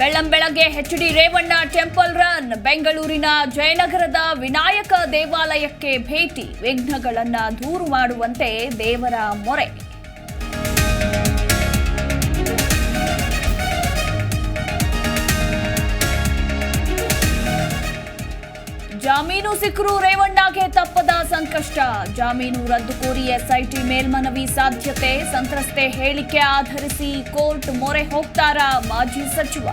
CM ಬೆಳಗ್ಗೆ H D Revanna temple run. ಬೆಂಗಳೂರಿನ ಜಯನಗರದ ವಿನಾಯಕ ದೇವಾಲಯಕ್ಕೆ ಭೇಟಿ. ವಿಘ್ನಗಳನ್ನು ದೂರು ಮಾಡುವಂತೆ ದೇವರ ಮೊರೆ. ಜಾಮೀನು ಸಿಕ್ಕರು ರೇವಣ್ಣಗೆ ತಪ್ಪದ ಸಂಕಷ್ಟ. ಜಾಮೀನು ರದ್ದು ಕೋರಿ ಎಸ್ಐಟಿ ಮೇಲ್ಮನವಿ ಸಾಧ್ಯತೆ. ಸಂತ್ರಸ್ತೆ ಹೇಳಿಕೆ ಆಧರಿಸಿ ಕೋರ್ಟ್ ಮೊರೆ ಹೋಗ್ತಾರಾ ಮಾಜಿ ಸಚಿವ.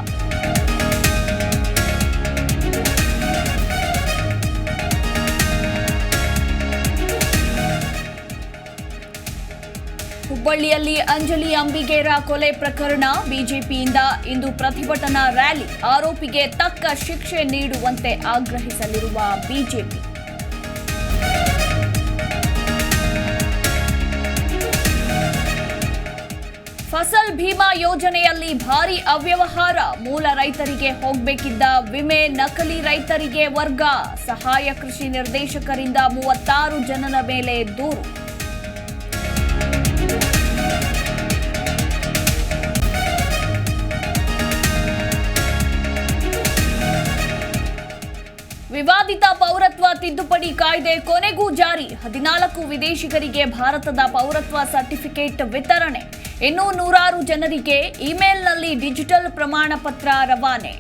ಹುಬ್ಬಳ್ಳಿಯಲ್ಲಿ ಅಂಜಲಿ ಅಂಬಿಗೇರ ಕೊಲೆ ಪ್ರಕರಣ. ಬಿಜೆಪಿಯಿಂದ ಇಂದು ಪ್ರತಿಭಟನಾ ರ್ಯಾಲಿ. ಆರೋಪಿಗೆ ತಕ್ಕ ಶಿಕ್ಷೆ ನೀಡುವಂತೆ ಆಗ್ರಹಿಸಲಿರುವ ಬಿಜೆಪಿ. ಫಸಲ್ ಭೀಮಾ ಯೋಜನೆಯಲ್ಲಿ ಭಾರಿ ಅವ್ಯವಹಾರ. ಮೂಲ ರೈತರಿಗೆ ಹೋಗಬೇಕಿದ್ದ ವಿಮೆ ನಕಲಿ ರೈತರಿಗೆ ವರ್ಗ. ಸಹಾಯ ಕೃಷಿ ನಿರ್ದೇಶಕರಿಂದ ಮೂವತ್ತಾರು ಜನರ ಮೇಲೆ ದೂರು. ವಿವಾದಿತ ಪೌರತ್ವ ತಿದ್ದುಪಡಿ ಕಾಯ್ದೆ ಕೊನೆಗೂ ಜಾರಿ. ಹದಿನಾಲ್ಕು ವಿದೇಶಿಗರಿಗೆ ಭಾರತದ ಪೌರತ್ವ ಸರ್ಟಿಫಿಕೇಟ್ ವಿತರಣೆ. ಇನ್ನೂ ನೂರಾರು ಜನರಿಗೆ ಇಮೇಲ್ನಲ್ಲಿ ಡಿಜಿಟಲ್ ಪ್ರಮಾಣ ಪತ್ರ ರವಾನೆ.